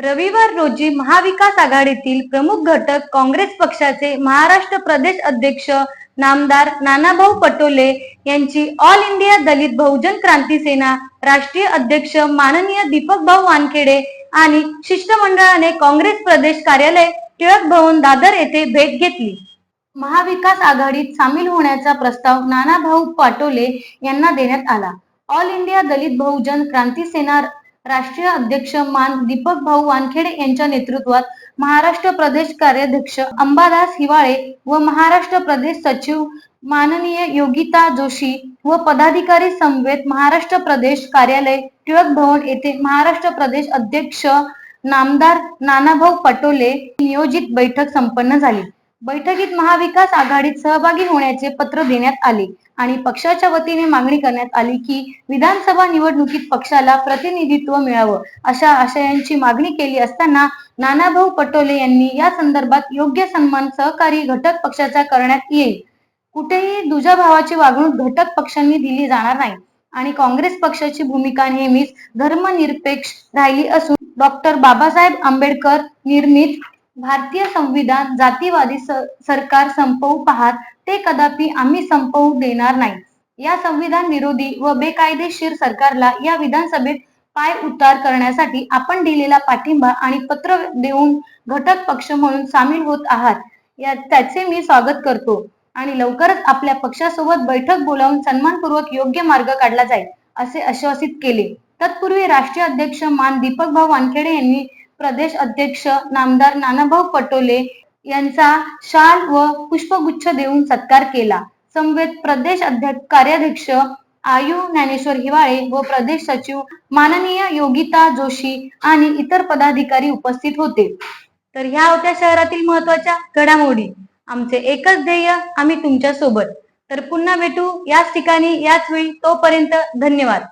रविवार रोजी महाविकास आघाडीतील प्रमुख घटक काँग्रेस पक्षाचे महाराष्ट्र प्रदेश अध्यक्ष नामदार नानाभाऊ पटोले यांची ऑल इंडिया दलित बहुजन क्रांती सेना राष्ट्रीय अध्यक्ष माननीय दीपक भाऊ वानखेडे आणि शिष्टमंडळाने काँग्रेस प्रदेश कार्यालय टिळक भवन दादर येथे भेट घेतली. महाविकास आघाडीत सामील होण्याचा प्रस्ताव नानाभाऊ पाटोले यांना देण्यात आला. ऑल इंडिया दलित बहुजन क्रांती सेना राष्ट्रीय अध्यक्ष मान दीपक भाऊ वानखेडे यांच्या नेतृत्वात महाराष्ट्र प्रदेश कार्याध्यक्ष अंबादास हिवाळे व महाराष्ट्र प्रदेश सचिव माननीय योगिता जोशी व पदाधिकारी समवेत महाराष्ट्र प्रदेश कार्यालय टिळक भवन येथे महाराष्ट्र प्रदेश अध्यक्ष नामदार नानाभाऊ पटोले नियोजित बैठक संपन्न झाली. बैठकीत महाविकास आघाडीत सहभागी होण्याचे पत्र देण्यात आले आणि पक्षाच्या वतीने मागणी करण्यात आली की विधानसभा निवडणुकीत पक्षाला प्रतिनिधित्व मिळावं अशा आशयांची मागणी केली असताना नानाभाऊ पटोले यांनी या संदर्भात योग्य सन्मान सहकारी घटक पक्षाचा करण्यात येईल. कुठेही दुजाभावाची वागणूक घटक पक्षांनी दिली जाणार नाही आणि काँग्रेस पक्षाची भूमिका नेहमीच धर्मनिरपेक्ष राहिली असून डॉक्टर बाबासाहेब आंबेडकर निर्मित भारतीय संविधान जातीवादी सरकार संपवू पाहत ते कदापि आम्ही संपवू देणार नाही. या संविधान विरोधी व बेकायदेशीर सरकारला या विधानसभेत पाय उतार करण्यासाठी आपण दिलेला पाठिंबा आणि पत्र देऊन घटक पक्ष म्हणून सामील होत आहात या त्याचे मी स्वागत करतो. आणि लवकरच आपल्या पक्षासोबत बैठक बोलावून सन्मानपूर्वक योग्य मार्ग काढला जाईल असे आश्वासित केले. तत्पूर्वी राष्ट्रीय अध्यक्ष मान दीपक भाऊ वानखेडे यांनी प्रदेश अध्यक्ष नामदार नानाभाऊ पटोले यांचा शाल व पुष्पगुच्छ देऊन सत्कार केला. समवेत प्रदेश अध्यक्ष कार्याध्यक्ष आयु ज्ञानेश्वर हिवाळे व प्रदेश सचिव माननीय योगिता जोशी आणि इतर पदाधिकारी उपस्थित होते. तर ह्या होत्या शहरातील महत्त्वाच्या घडामोडी. आमचे एकच ध्येय आम्ही तुमच्यासोबत तर पुन्हा भेटू याच ठिकाणी याच वेळी तोपर्यंत धन्यवाद.